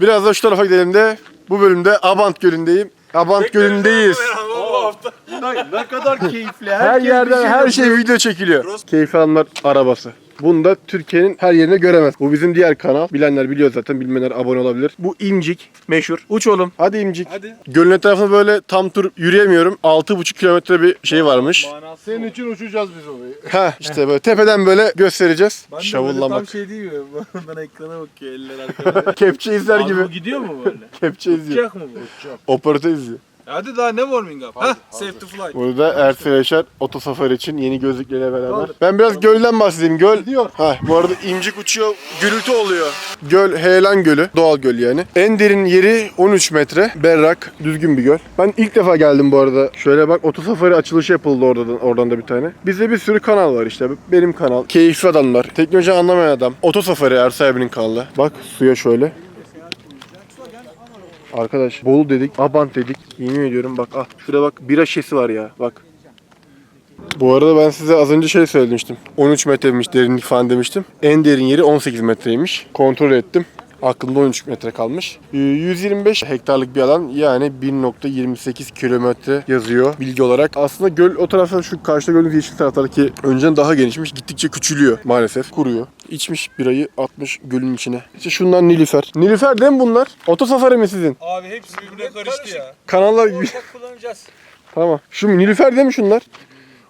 Biraz da şu tarafa gidelim de bu bölümde Abant Gölü'ndeyim. Abant Gölü'ndeyiz. ne kadar keyifli. Her Herkes bir yerden her şey video çekiliyor. Keyfi alanlar arabası. Bunu da Türkiye'nin her yerine göremez. Bu bizim diğer kanal. Bilenler biliyor zaten, bilmeyenler abone olabilir. Bu İmcik meşhur. Uç oğlum. Hadi İmcik. Hadi. Gölün etrafında böyle tam tur yürüyemiyorum. 6,5 kilometre bir şey varmış. Senin için uçacağız biz orayı. Ha işte böyle tepeden böyle göstereceğiz. Ben de böyle Şavullamak. tam şey değil mi? Bana ekrana bakıyor eller arkada. Kepçe izler Abi gibi. bu gidiyor mu böyle? Kepçe izliyor. Uçacak mı bu? Uçacak. Operatör izliyor. Hadi daha ne warming up? Hah safe to fly. Burada Ersin Yaşar otosafari için yeni gözlükleriyle beraber. Ben biraz gölden bahsedeyim. Göl diyor. Ha, bu arada imcik uçuyor, gürültü oluyor. Göl Heyelan Gölü, doğal göl yani. En derin yeri 13 metre, berrak, düzgün bir göl. Ben ilk defa geldim bu arada. Şöyle bak otosafari açılışı yapıldı oradan, oradan da bir tane. Bizde bir sürü kanal var işte. Benim kanal, keyifli adamlar, teknoloji anlamayan adam. Otosafari Ersin abinin kanalı. Bak suya şöyle. Arkadaş Bolu dedik, Abant dedik. Yemin ediyorum bak ah şurada bak bira şişesi var ya bak. Bu arada ben size az önce şey söylemiştim. 13 metreymiş derinlik falan demiştim. En derin yeri 18 metreymiş. Kontrol ettim. Aklımda 13 metre kalmış. Ee, 125 hektarlık bir alan yani 1.28 kilometre yazıyor bilgi olarak. Aslında göl o tarafta şu karşıda gördüğünüz yeşil taraflardaki önceden daha genişmiş. Gittikçe küçülüyor maalesef. Kuruyor. İçmiş birayı atmış gölün içine. İşte şunlar Nilüfer. Nilüfer değil mi bunlar? Otosafari mi sizin? Abi hepsi birbirine karıştı ya. Kanallar kullanacağız. Tamam. Şu Nilüfer değil mi şunlar?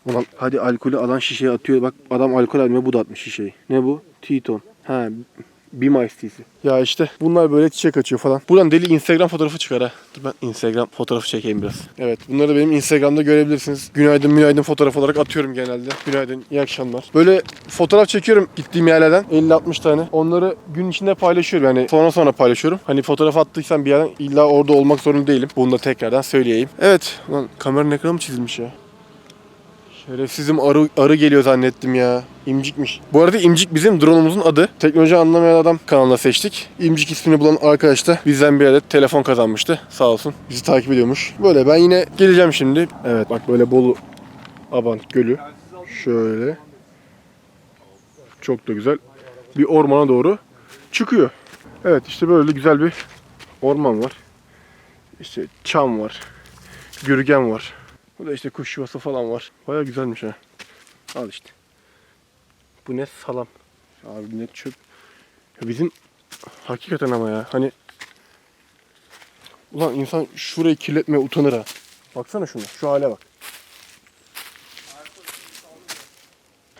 Ulan hadi alkolü alan şişeye atıyor. Bak adam alkol almıyor bu da atmış şişeyi. Ne bu? Teton. Ha Bim Ice Tea'si. Ya işte bunlar böyle çiçek açıyor falan. Buradan deli Instagram fotoğrafı çıkar ha. Dur ben Instagram fotoğrafı çekeyim biraz. Evet bunları da benim Instagram'da görebilirsiniz. Günaydın günaydın fotoğraf olarak atıyorum genelde. Günaydın iyi akşamlar. Böyle fotoğraf çekiyorum gittiğim yerlerden. 50-60 tane. Onları gün içinde paylaşıyorum yani sonra sonra paylaşıyorum. Hani fotoğraf attıysam bir yerden illa orada olmak zorunda değilim. Bunu da tekrardan söyleyeyim. Evet. Lan kameranın ekranı mı çizilmiş ya? Şerefsizim arı, arı geliyor zannettim ya. İmcikmiş. Bu arada İmcik bizim drone'umuzun adı. Teknoloji anlamayan adam kanalına seçtik. İmcik ismini bulan arkadaş da bizden bir adet telefon kazanmıştı. Sağ olsun. Bizi takip ediyormuş. Böyle ben yine geleceğim şimdi. Evet bak böyle Bolu Abant Gölü. Şöyle. Çok da güzel. Bir ormana doğru çıkıyor. Evet işte böyle güzel bir orman var. İşte çam var. Gürgen var. Burada işte kuş yuvası falan var. Baya güzelmiş ha. Al işte. Bu ne salam. Abi ne çöp. Ya bizim hakikaten ama ya hani Ulan insan şurayı kirletmeye utanır ha. Baksana şuna. Şu hale bak.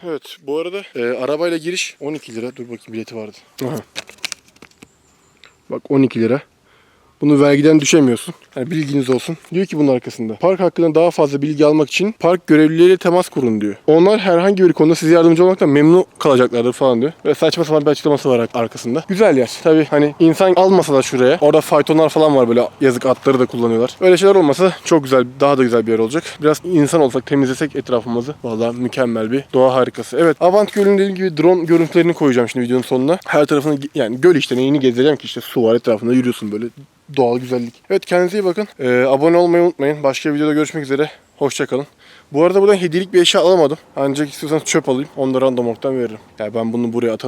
Evet bu arada e, arabayla giriş 12 lira. Dur bakayım bileti vardı. Aha. Bak 12 lira. Bunu vergiden düşemiyorsun. Yani bilginiz olsun. Diyor ki bunun arkasında. Park hakkında daha fazla bilgi almak için park görevlileriyle temas kurun diyor. Onlar herhangi bir konuda size yardımcı olmaktan memnun kalacaklardır falan diyor. Ve saçma sapan bir açıklaması var arkasında. Güzel yer. Tabi hani insan almasa da şuraya. Orada faytonlar falan var böyle yazık atları da kullanıyorlar. Öyle şeyler olmasa çok güzel, daha da güzel bir yer olacak. Biraz insan olsak, temizlesek etrafımızı. Vallahi mükemmel bir doğa harikası. Evet, Avant Gölü'nün dediğim gibi drone görüntülerini koyacağım şimdi videonun sonuna. Her tarafını yani göl işte neyini gezdireceğim ki işte su var etrafında yürüyorsun böyle doğal güzellik. Evet kendinize iyi bakın. Ee, abone olmayı unutmayın. Başka videoda görüşmek üzere. Hoşçakalın. Bu arada buradan hediyelik bir eşya alamadım. Ancak istiyorsanız çöp alayım. Da random ortadan veririm. Yani ben bunu buraya atalım